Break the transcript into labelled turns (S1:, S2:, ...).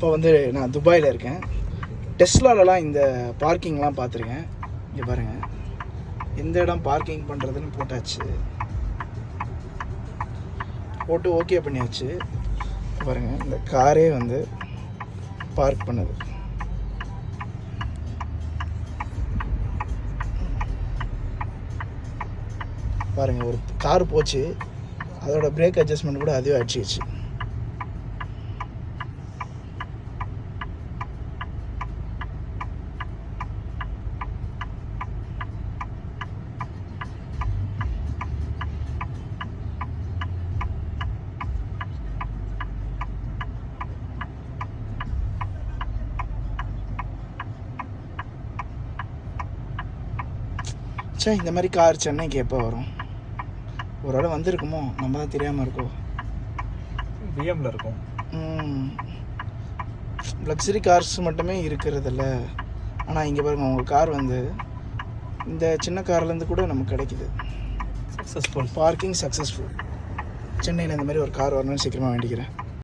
S1: இப்போ வந்து நான் துபாயில் இருக்கேன். டெஸ்லாலலாம் இந்த பார்க்கிங்லாம் பார்த்துருக்கேன். இங்கே பாருங்கள் எந்த இடம் பார்க்கிங் பண்ணுறதுன்னு போட்டாச்சு. போட்டு ஓகே பண்ணியாச்சு. பாருங்கள் இந்த காரே வந்து பார்க் பண்ணுது. பாருங்கள் ஒரு கார் போச்சு. அதோட பிரேக் அட்ஜஸ்ட்மெண்ட் கூட அதுவே அடிச்சிச்சு சே இந்த மாதிரி கார் சென்னைக்கு எப்போ வரும்? ஒரு வேளை வந்திருக்குமோ? நம்ம தான் தெரியாமல் இருக்கோம்
S2: பிஎம்ல இருக்கும்.
S1: லக்ஸரி கார்ஸ் மட்டுமே இருக்கிறதில்ல. ஆனால் இங்கே பாருங்க உங்கள் கார் வந்து இந்த சின்ன கார்லேருந்து கூட நமக்கு கிடைக்குது.
S2: சக்ஸஸ்ஃபுல்
S1: பார்க்கிங் சக்ஸஸ்ஃபுல் சென்னையில் இந்த மாதிரி ஒரு கார் வரணும்னு சீக்கிரமாக வேண்டிக்கிறேன்.